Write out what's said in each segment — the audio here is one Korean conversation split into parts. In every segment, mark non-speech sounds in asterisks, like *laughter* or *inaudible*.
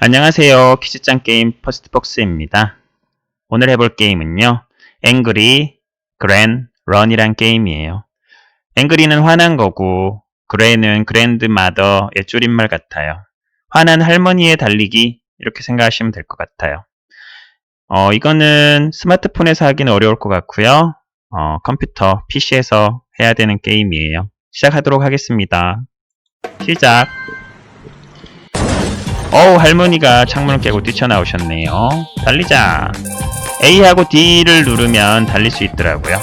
안녕하세요. 퀴즈짱 게임 퍼스트복스입니다. 오늘 해볼 게임은요. 앵그리, 그랜, 런이란 게임이에요. 앵그리는 화난 거고, 그랜은 그랜드마더의 줄임말 같아요. 화난 할머니의 달리기 이렇게 생각하시면 될 것 같아요. 어, 이거는 스마트폰에서 하기는 어려울 것 같고요. 어, 컴퓨터, PC에서 해야 되는 게임이에요. 시작하도록 하겠습니다. 시작! 어우 할머니가 창문을 깨고 뛰쳐나오셨네요. 달리자. A하고 D를 누르면 달릴 수 있더라고요.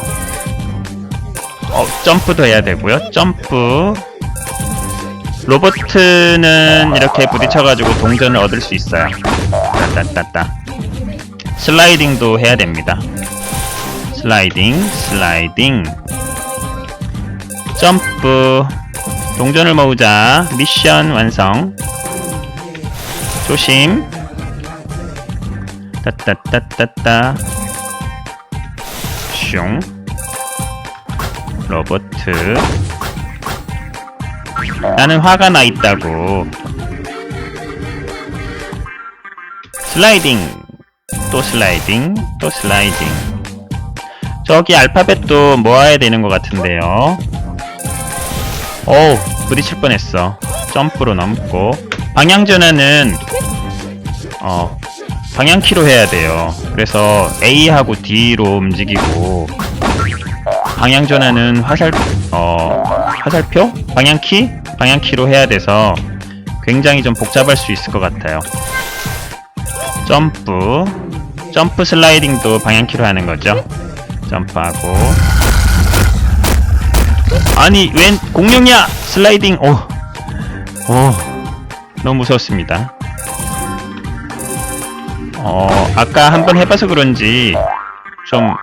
어, 점프도 해야 되고요. 점프. 로버트는 이렇게 부딪혀가지고 동전을 얻을 수 있어요. 따따따따. 슬라이딩도 해야 됩니다. 슬라이딩, 슬라이딩. 점프. 동전을 모으자. 미션 완성. 조심. 따따따따따. 슝. 로버트. 나는 화가 나 있다고. 슬라이딩. 또 슬라이딩. 또 슬라이딩. 저기 알파벳도 모아야 되는 것 같은데요. 어우, 부딪힐 뻔했어. 점프로 넘고. 방향 전환은 어 방향키로 해야 돼요. 그래서 A하고 D로 움직이고 방향 전환은 화살 어 화살표 방향키 방향키로 해야 돼서 굉장히 좀 복잡할 수 있을 것 같아요. 점프 점프 슬라이딩도 방향키로 하는 거죠. 점프하고 아니 웬 공룡이야 슬라이딩 오 오. 너무 무서웠습니다. 어, 아까 한번 해봐서 그런지 좀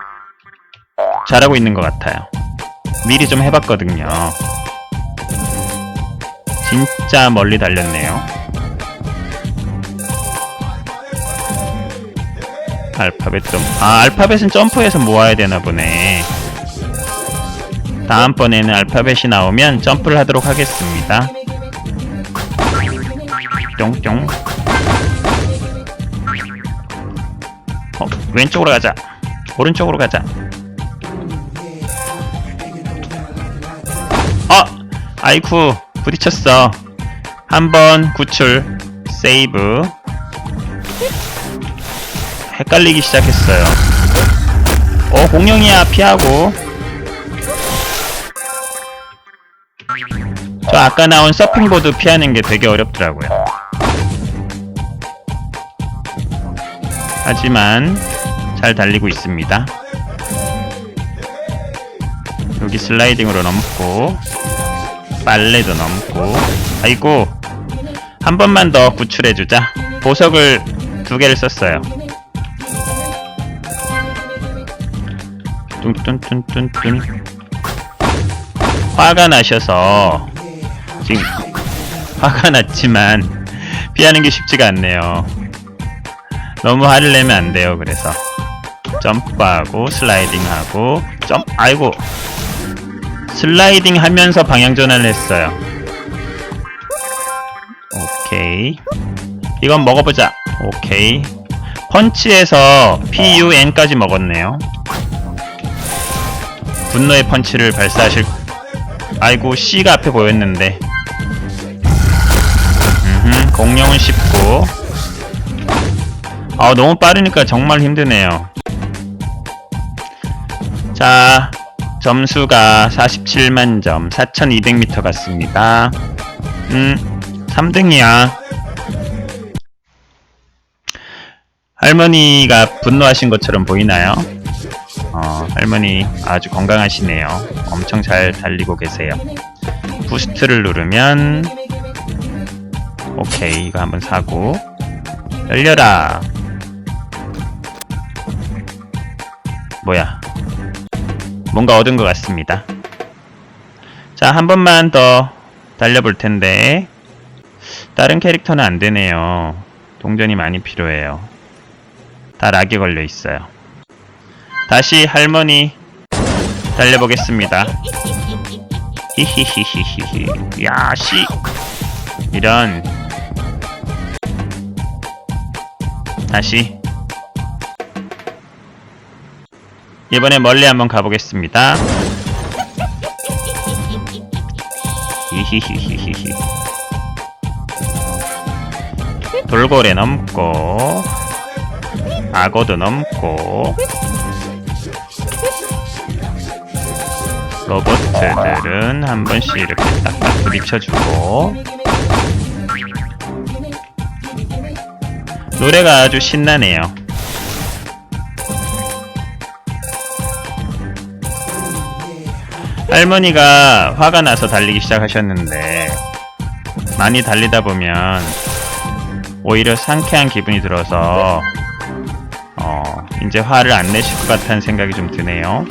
잘하고 있는 것 같아요. 미리 좀 해봤거든요. 진짜 멀리 달렸네요. 알파벳 좀, 아, 알파벳은 점프해서 모아야 되나 보네. 다음번에는 알파벳이 나오면 점프를 하도록 하겠습니다. 뿅뿅 왼쪽으로 가자. 오른쪽으로 가자. 어! 아이쿠 부딪혔어. 한번 구출 세이브. 헷갈리기 시작했어요. 어 공룡이야 피하고. 저 아까 나온 서핑보드 피하는 게 되게 어렵더라고요. 하지만 잘 달리고 있습니다. 여기 슬라이딩으로 넘고 빨래도 넘고 아이고 한 번만 더 구출해주자 보석을 두 개를 썼어요. 뚠뚠뚠뚠뚠 화가 나셔서 지금 화가 났지만 피하는 게 쉽지가 않네요. 너무 화를 내면 안 돼요. 그래서 점프하고 슬라이딩하고 점 아이고 슬라이딩 하면서 방향 전환을 했어요. 오케이 이건 먹어보자. 오케이 펀치에서 PUN까지 먹었네요. 분노의 펀치를 발사하실 아이고 C가 앞에 보였는데 음흠, 공룡은 쉽고 아 너무 빠르니까 정말 힘드네요 자 점수가 47만 점 4200m 같습니다. 음 3등이야. 할머니가 분노하신 것처럼 보이나요? 어, 할머니 아주 건강하시네요. 엄청 잘 달리고 계세요. 부스트를 누르면 오케이 이거 한번 사고. 열려라. 뭐야 뭔가 얻은 것 같습니다. 자 한 번만 더 달려볼 텐데. 다른 캐릭터는 안 되네요. 동전이 많이 필요해요. 다 락에 걸려 있어요. 다시 할머니 달려보겠습니다. 히히히히히히. 야씨. 이런. 다시 이번에 멀리 한번 가보겠습니다. 히히히히히히 돌고래 넘고 악어도 넘고 로봇들은 한 번씩 이렇게 딱딱 부딪혀주고 노래가 아주 신나네요. 할머니가 화가 나서 달리기 시작하셨는데 많이 달리다 보면 오히려 상쾌한 기분이 들어서 어, 이제 화를 안 내실 것 같다는 생각이 좀 드네요.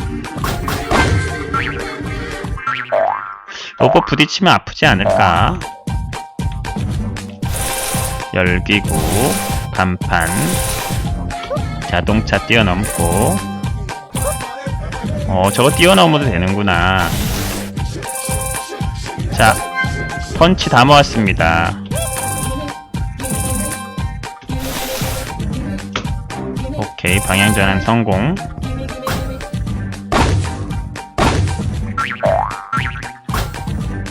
로봇 부딪히면 아프지 않을까? 열기구, 간판, 자동차 뛰어넘고, 어, 저거 뛰어넘어도 되는구나. 자, 펀치 다 모았습니다. 오케이, 방향전환 성공.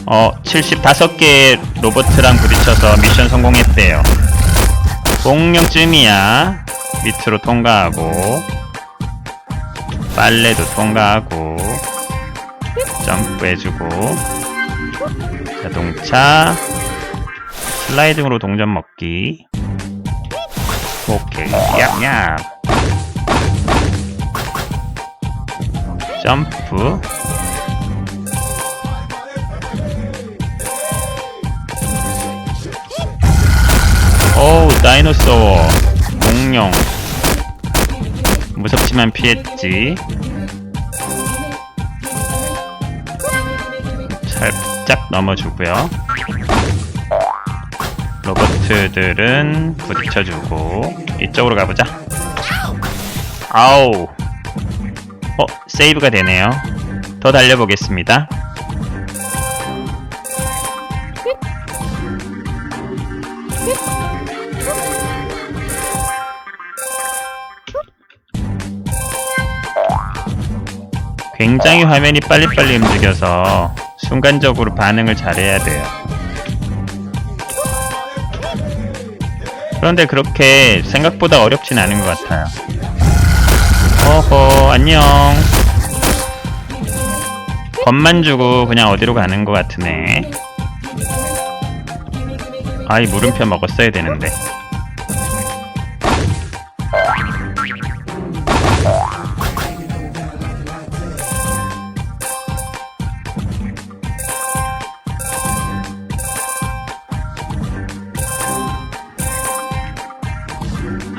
어, 75개의 로봇이랑 부딪혀서 미션 성공했대요. 공룡쯤이야. 밑으로 통과하고, 빨래도 통과하고, 점프해주고, 자동차, 슬라이딩으로 동전 먹기. 오케이, 얍얍. 점프. 오우 다이노소어 공룡 무섭지만 피했지. 살짝 넘어주고요. 로버트들은 부딪혀주고 이쪽으로 가보자. 아우 어 세이브가 되네요. 더 달려보겠습니다 굉장히 화면이 빨리빨리 움직여서 순간적으로 반응을 잘해야 돼요. 그런데 그렇게 생각보다 어렵진 않은 것 같아요. 어허, 안녕. 겁만 주고 그냥 어디로 가는 것 같으네. 아이, 물음표 먹었어야 되는데.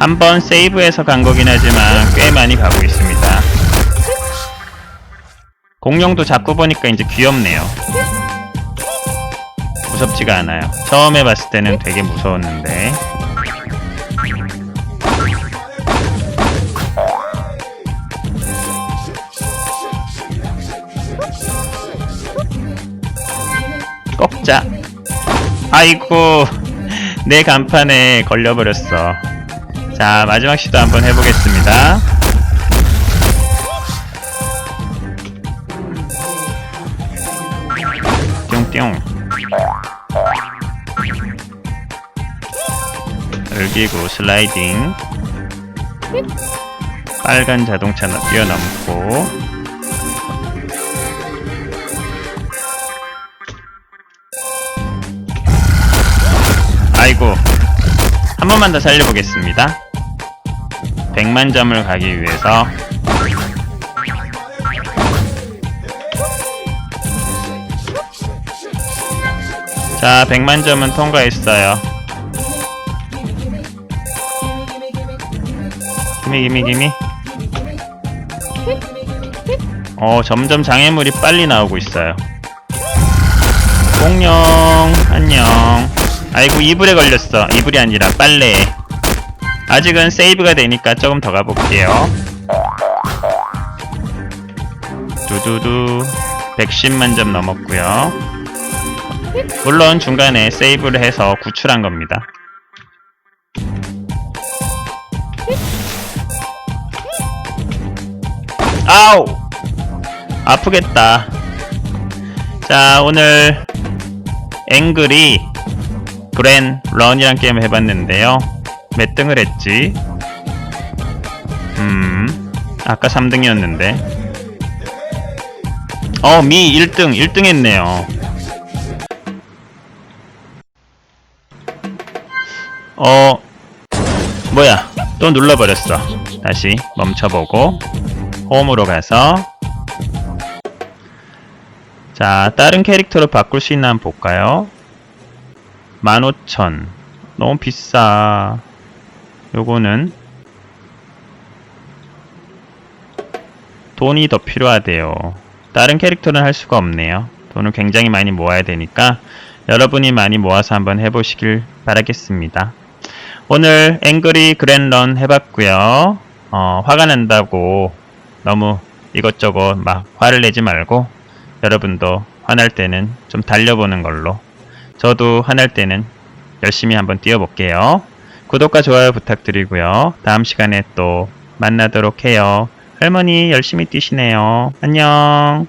한번 세이브해서 간 거긴 하지만 꽤 많이 가고 있습니다. 공룡도 자꾸 보니까 이제 귀엽네요. 무섭지가 않아요. 처음에 봤을 때는 되게 무서웠는데. 꺾자. 아이고, *laughs* 내 간판에 걸려버렸어. 자, 마지막 시도 한번 해보겠습니다. 뿅뿅. 열기구 슬라이딩. 빨간 자동차 뛰어넘고. 아이고. 한 번만 더 살려보겠습니다. 100만 점을 가기 위해서. 자 100만 점은 통과했어요. 기미 기미 기미. 어 점점 장애물이 빨리 나오고 있어요. 공룡 안녕. 아이고 이불에 걸렸어. 이불이 아니라 빨래에 아직은 세이브가 되니까 조금 더 가볼게요. 두두두 110만 점 넘었고요. 물론 중간에 세이브를 해서 구출한 겁니다. 아우! 아프겠다. 자, 오늘 앵그리 그랜 런이란 게임을 해봤는데요. 몇 등을 했지? 음, 아까 3등이었는데. 어, 미 1등, 1등 했네요. 어, 뭐야, 또 눌러버렸어. 다시 멈춰보고, 홈으로 가서, 자, 다른 캐릭터로 바꿀 수 있나 한번 볼까요? 15,000. 너무 비싸. 요거는 돈이 더 필요하대요. 다른 캐릭터는 할 수가 없네요. 돈을 굉장히 많이 모아야 되니까 여러분이 많이 모아서 한번 해보시길 바라겠습니다. 오늘 앵그리 그랜런 해봤고요. 어, 화가 난다고 너무 이것저것 막 화를 내지 말고 여러분도 화날 때는 좀 달려보는 걸로 저도 화날 때는 열심히 한번 뛰어볼게요. 구독과 좋아요 부탁드리고요. 다음 시간에 또 만나도록 해요. 할머니 열심히 뛰시네요. 안녕.